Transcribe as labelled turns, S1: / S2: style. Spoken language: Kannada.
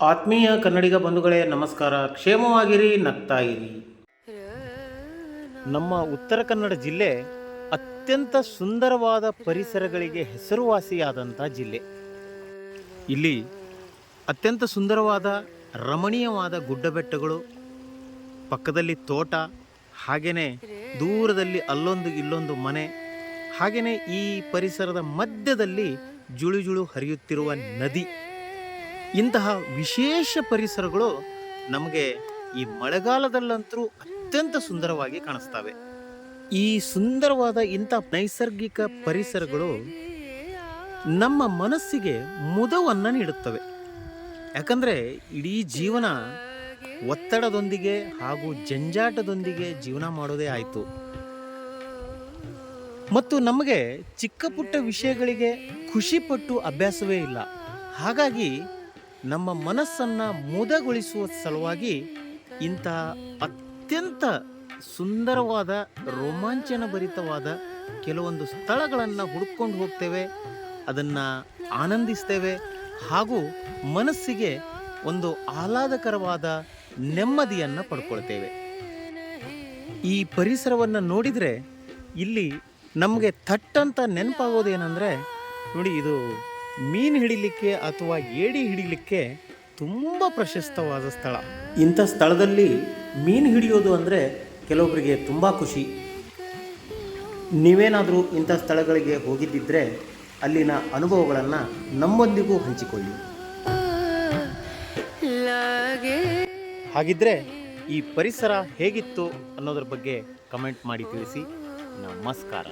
S1: ಆತ್ಮೀಯ ಕನ್ನಡಿಗ ಬಂಧುಗಳೇ, ನಮಸ್ಕಾರ. ಕ್ಷೇಮವಾಗಿರಿ ನಗ್ತಾ ಇರಿ ನಮ್ಮ ಉತ್ತರ ಕನ್ನಡ ಜಿಲ್ಲೆ ಅತ್ಯಂತ ಸುಂದರವಾದ ಪರಿಸರಗಳಿಗೆ ಹೆಸರುವಾಸಿಯಾದಂಥ ಜಿಲ್ಲೆ. ಇಲ್ಲಿ ಅತ್ಯಂತ ಸುಂದರವಾದ, ರಮಣೀಯವಾದ ಗುಡ್ಡ ಬೆಟ್ಟಗಳು ಪಕ್ಕದಲ್ಲಿ ತೋಟ ಹಾಗೆಯೇ ದೂರದಲ್ಲಿ ಅಲ್ಲೊಂದು ಇಲ್ಲೊಂದು ಮನೆ ಹಾಗೆಯೇ ಈ ಪರಿಸರದ ಮಧ್ಯದಲ್ಲಿ ಜುಳು ಜುಳು ಹರಿಯುತ್ತಿರುವ ನದಿ. ಇಂತಹ ವಿಶೇಷ ಪರಿಸರಗಳು ನಮಗೆ ಈ ಮಳೆಗಾಲದಲ್ಲಂತೂ ಅತ್ಯಂತ ಸುಂದರವಾಗಿ ಕಾಣಿಸ್ತವೆ. ಈ ಸುಂದರವಾದ ಇಂಥ ನೈಸರ್ಗಿಕ ಪರಿಸರಗಳು ನಮ್ಮ ಮನಸ್ಸಿಗೆ ಮುದವನ್ನು ನೀಡುತ್ತವೆ. ಯಾಕಂದರೆ ಇಡೀ ಜೀವನ ಒತ್ತಡದೊಂದಿಗೆ ಹಾಗೂ ಜಂಜಾಟದೊಂದಿಗೆ ಜೀವನ ಮಾಡೋದೇ ಆಯಿತು. ಮತ್ತು ನಮಗೆ ಚಿಕ್ಕ ಪುಟ್ಟ ವಿಷಯಗಳಿಗೆ ಖುಷಿಪಟ್ಟು ಅಭ್ಯಾಸವೇ ಇಲ್ಲ. ಹಾಗಾಗಿ ನಮ್ಮ ಮನಸ್ಸನ್ನು ಮುದಗೊಳಿಸುವ ಸಲುವಾಗಿ ಇಂಥ ಅತ್ಯಂತ ಸುಂದರವಾದ ರೋಮಾಂಚನಭರಿತವಾದ ಕೆಲವೊಂದು ಸ್ಥಳಗಳನ್ನು ಹುಡ್ಕೊಂಡು ಹೋಗ್ತೇವೆ, ಅದನ್ನು ಆನಂದಿಸ್ತೇವೆ ಹಾಗೂ ಮನಸ್ಸಿಗೆ ಒಂದು ಆಹ್ಲಾದಕರವಾದ ನೆಮ್ಮದಿಯನ್ನು ಪಡ್ಕೊಳ್ತೇವೆ. ಈ ಪರಿಸರವನ್ನು ನೋಡಿದರೆ ಇಲ್ಲಿ ನಮಗೆ ಥಟ್ಟಂತ ನೆನಪಾಗೋದೇನೆಂದರೆ, ನೋಡಿ ಇದು ಮೀನು ಹಿಡಿಲಿಕ್ಕೆ ಅಥವಾ ಏಡಿ ಹಿಡಿಲಿಕ್ಕೆ ತುಂಬ ಪ್ರಶಸ್ತವಾದ ಸ್ಥಳ. ಇಂಥ ಸ್ಥಳದಲ್ಲಿ ಮೀನು ಹಿಡಿಯೋದು ಅಂದರೆ ಕೆಲವೊಬ್ಬರಿಗೆ ತುಂಬ ಖುಷಿ. ನೀವೇನಾದರೂ ಇಂಥ ಸ್ಥಳಗಳಿಗೆ ಹೋಗಿದ್ದಿದ್ರೆ ಅಲ್ಲಿನ ಅನುಭವಗಳನ್ನು ನಮ್ಮೊಂದಿಗೂ ಹಂಚಿಕೊಳ್ಳಿ. ಹಾಗಿದ್ರೆ ಈ ಪರಿಸರ ಹೇಗಿತ್ತು ಅನ್ನೋದ್ರ ಬಗ್ಗೆ ಕಮೆಂಟ್ ಮಾಡಿ ತಿಳಿಸಿ. ನಮಸ್ಕಾರ.